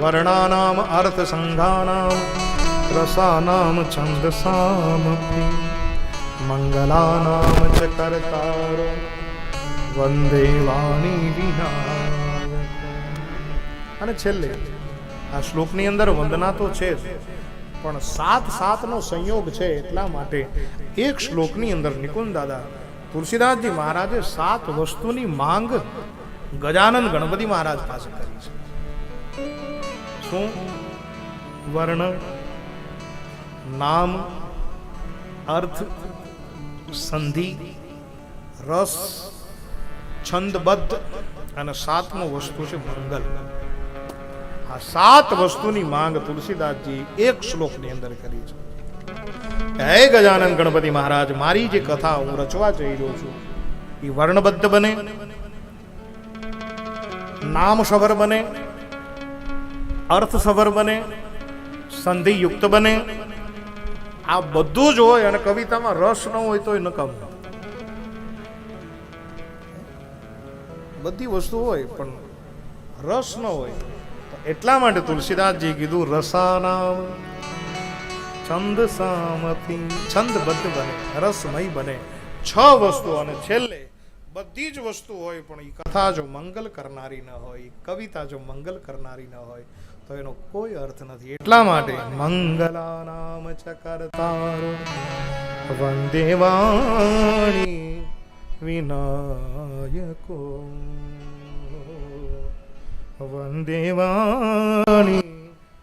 વર્ણાનામ અર્થ સંઘાનામ રસાનામ છંદસામપી મંગલાનામ ચ કર્તારો વંદે વાણી વિનાયક અને છેલ્લે, આ શ્લોકની અંદર વંદના તો છે પણ સાત સાતનો સંયોગ છે એટલા માટે એક શ્લોકની અંદર નિકુંજ દાદા તુલસીદાસજી મહારાજે સાત વસ્તુની માંગ ગજાનંદ ગણપતિ મહારાજ પાસે કરી છે. શું વર્ણ નામ અર્થ સંધિ રસ છંદબદ્ધ અને સાતમું વસ્તુ છે મંગલ. આ સાત વસ્તુની માંગ તુલસીદાસજી એક શ્લોકની અંદર કરી છે. હે ગજાનંદ ગણપતિ મહારાજ, મારી જે કથા હું રચવા જઈ રહ્યો છું, એ વર્ણબદ્ધ બને નામ સભર બને અર્થ સભર બને, સંધિયુક્ત બને. આ બધું જ હોય અને કવિતામાં રસ ન હોય તો એ નકામ. બધી વસ્તુ હોય, પણ રસ ન હોય. એટલા માટે તુલસીદાસજી કીધું, રસાનામ છંદ સામથી છંદબદ્ધ બને, રસમય બને. છ વસ્તુ અને છેલ્લે બધી જ વસ્તુ હોય પણ એ કથા જો મંગલ કરનારી ન હોય કવિતા જો મંગલ કરનારી ન હોય, તો એનો કોઈ અર્થ નથી. એટલા માટે મંગલા નામ ચકરતારો વંદે વાણી વિનાયકો. વંદે વાણી